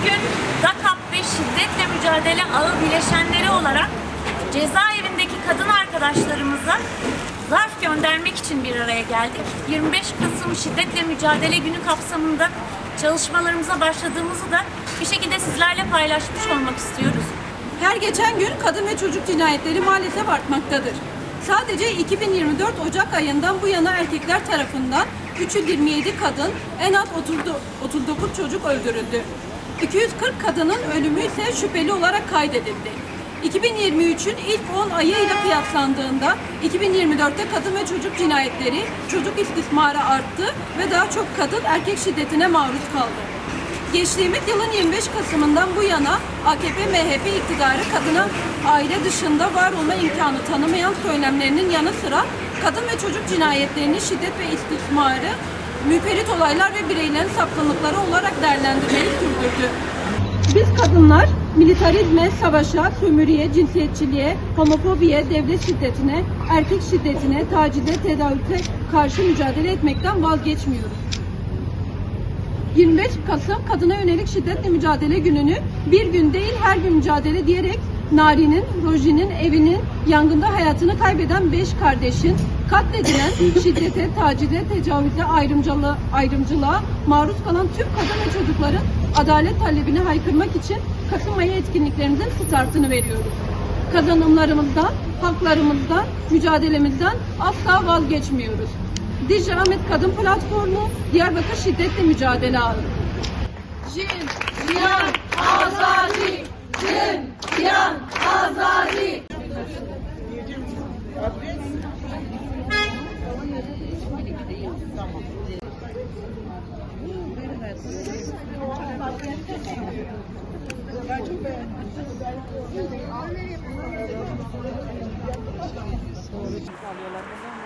Bugün DAKAP ve şiddetle mücadele ağı bileşenleri olarak cezaevindeki kadın arkadaşlarımıza zarf göndermek için bir araya geldik. 25 Kasım Şiddetle Mücadele Günü kapsamında çalışmalarımıza başladığımızı da bir şekilde sizlerle paylaşmış olmak istiyoruz. Her geçen gün kadın ve çocuk cinayetleri maalesef artmaktadır. Sadece 2024 Ocak ayından bu yana erkekler tarafından 327 kadın, en az 30 39 çocuk öldürüldü. 240 kadının ölümü ise şüpheli olarak kaydedildi. 2023'ün ilk 10 ayıyla kıyaslandığında 2024'te kadın ve çocuk cinayetleri, çocuk istismarı arttı ve daha çok kadın erkek şiddetine maruz kaldı. Geçtiğimiz yılın 25 Kasım'ından bu yana AKP-MHP iktidarı kadına aile dışında var olma imkanı tanımayan söylemlerinin yanı sıra kadın ve çocuk cinayetlerini şiddet ve istismarı müferit olaylar ve bireylerin sapkınlıkları olarak değerlendirmeyi sürdürdü. Biz kadınlar militarizme, savaşa, sömürüye, cinsiyetçiliğe, homofobiye, devlet şiddetine, erkek şiddetine, tacize, tecavüze karşı mücadele etmekten vazgeçmiyoruz. 25 Kasım Kadına Yönelik Şiddetle Mücadele Günü'nü bir gün değil her gün mücadele diyerek Nari'nin, Roji'nin evinin yangında hayatını kaybeden 5 kardeşin katledilen şiddete, tacize, tecavüze, ayrımcılığa, ayrımcılığa maruz kalan tüm kadın ve çocukların adalet talebini haykırmak için Kasım ayı etkinliklerimizin startını veriyoruz. Kazanımlarımızdan, haklarımızdan, mücadelemizden asla vazgeçmiyoruz. Dicle Ahmet Kadın Platformu Diyarbakır Şiddetle Mücadele Ağı. Jin, Ziyan, Ben çok beğendim. Alıyorlar.